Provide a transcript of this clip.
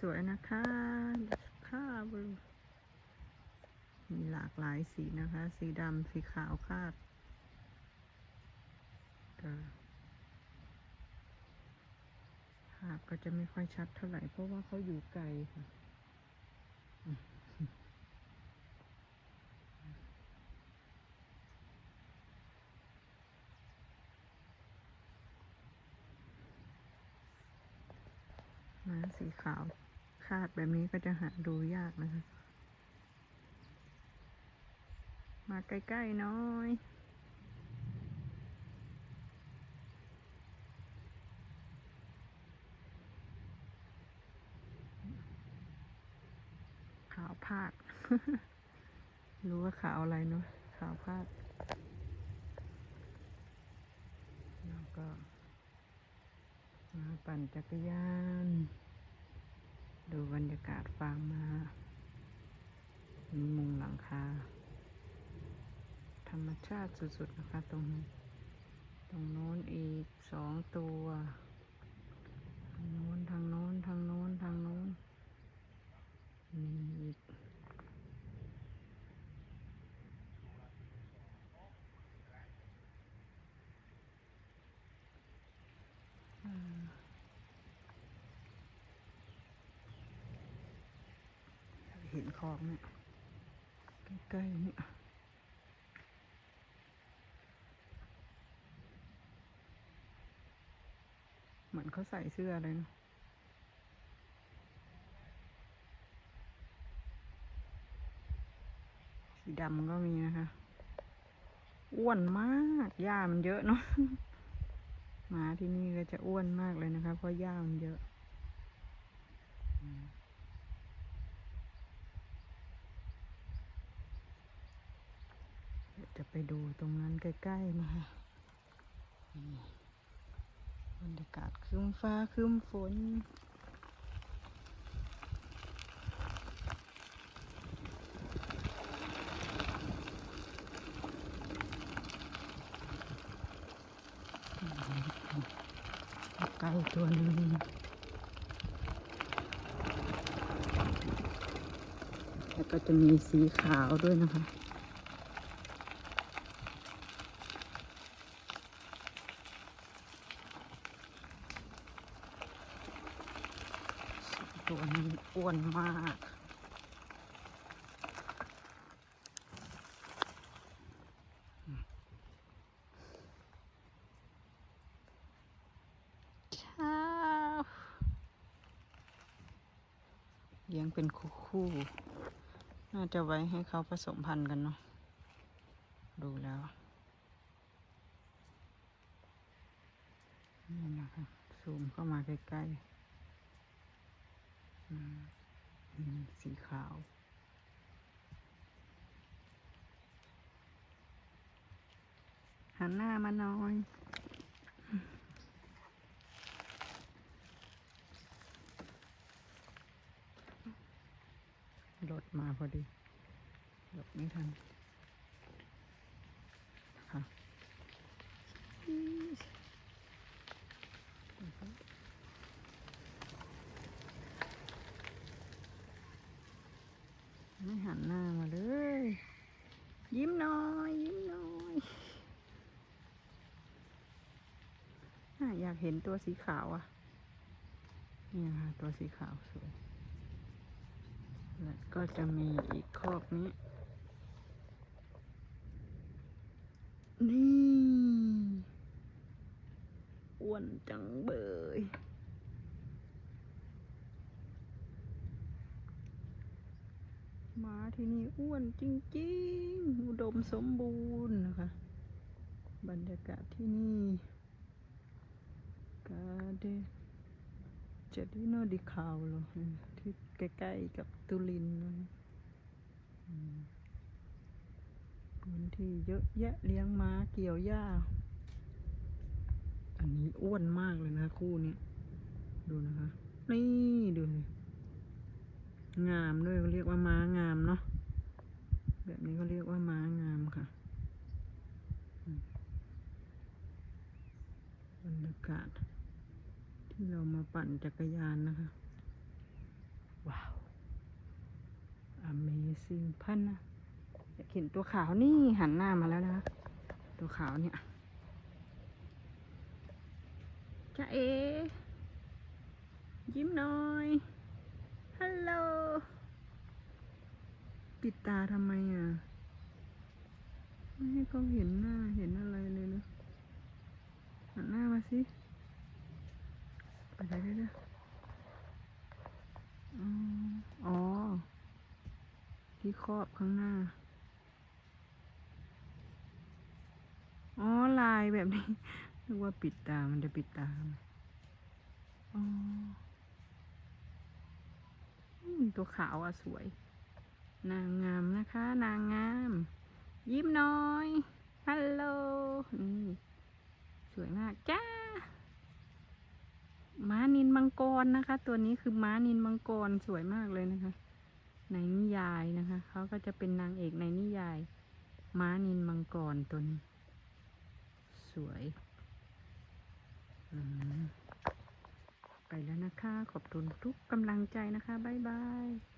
สวยๆนะคะค่ะบลูมีหลากหลายสีนะคะ สีดำสีขาวคาดภาพก็จะไม่ค่อยชัดเท่าไหร่เพราะว่าเขาอยู่ไกลค่ะ ม้าสีขาว คาดแบบนี้ก็จะหาดูยากนะคะ มาใกล้ๆน้อยขาวพาด รู้ว่าขาวอะไรเนาะขาวพาด แล้วก็ ปั่นจักรยาน ดูบรรยากาศฟางมามีมุงหลังคา ธรรมชาติสุดๆนะคะตรงนี้ ตรงโน้นอีกสองตัว ทางโน้นทางโน้นทางโน้นทางโน้นมีอีก เห็นคลองเนี่ยใกล้ๆเนี่ยเหมือนเขาใส่เสื้อเลยเนอะสีดำก็มีนะคะ อ้วนมาก หญ้ามันเยอะเนาะหมาที่นี่ก็จะอ้วนมากเลยนะคะ เพราะหญ้ามันเยอะ เดี๋ยว จะไปดูตรงนั้นใกล้ๆนะคะนี่บรรยากาศครึ้มฟ้าครึ้มฝนไก่ตัวหนึงแล้วก็จะมีสีขาวด้วยนะคะ ตัวนี้อ้วนมากช้าเลี้ยงเป็นคู่ๆ น่าจะไว้ให้เขาผสมพันธุ์กันเนาะ ดูแล้ว นี่นะคะ ซูมเข้ามาใกล้ ๆ อืมอืม สีขาว หันหน้ามาหน่อยรถมาพอดีหลบไม่ทันค่ะไม่ หันหน้ามาเลย ยิ้มหน่อย ยิ้มหน่อยอะอยากเห็นตัวสีขาวอะนี่ค่ะตัวสีขาวสวยแล้วก็จะมีอีกคอกนี้ นี่อ้วนจังเบย หมาที่นี่อ้วนจริงๆ อุดมสมบูรณ์นะคะ บรรยากาศที่นี่กาเดเจดิโนดิคาวโลที่ใกล้ๆกับตุลินคะอืมพื้นที่เยอะแยะเลี้ยงม้าเกี่ยวหญ้า อันนี้อ้วนมากเลยนะคู่นี้ ดูนะคะ นี่ ดูเลย งามด้วยเขาเรียกว่าม้างามเนาะแบบนี้เขาเรียกว่าม้างามค่ะบรรยากาศที่เรามาปั่นจักรยานนะคะ ว้าว Amazing พันนะอยากเห็นตัวขาวนี่หันหน้ามาแล้วนะคะ ตัวขาวเนี่ยจ้าเอ ยิ้มหน่อย ฮัลโหล ปิดตาทำไมอะ ไม่ให้เขาเห็นหน้าเห็นอะไรเลยนะหันหน้ามาสิอะไรได้ด้วยอ๋อ ที่ครอบข้างหน้า อ๋อ ลายแบบนี้นึกว่าปิดตา มันจะปิดตาอ๋อตัวขาวอะ สวย นางงามนะคะ นางงาม ยิ้มหน้อย ฮัลโหลนี่สวยมากจ้า ม้านินมังกรนะคะ ตัวนี้คือม้านินมังกรสวยมากเลยนะคะ ในนิยายนะคะเขาก็จะเป็นนางเอกในนิยาย ม้านินมังกรตัวนี้ สวยไปแล้วนะคะ ขอบคุณทุกกำลังใจนะคะ บ๊ายบาย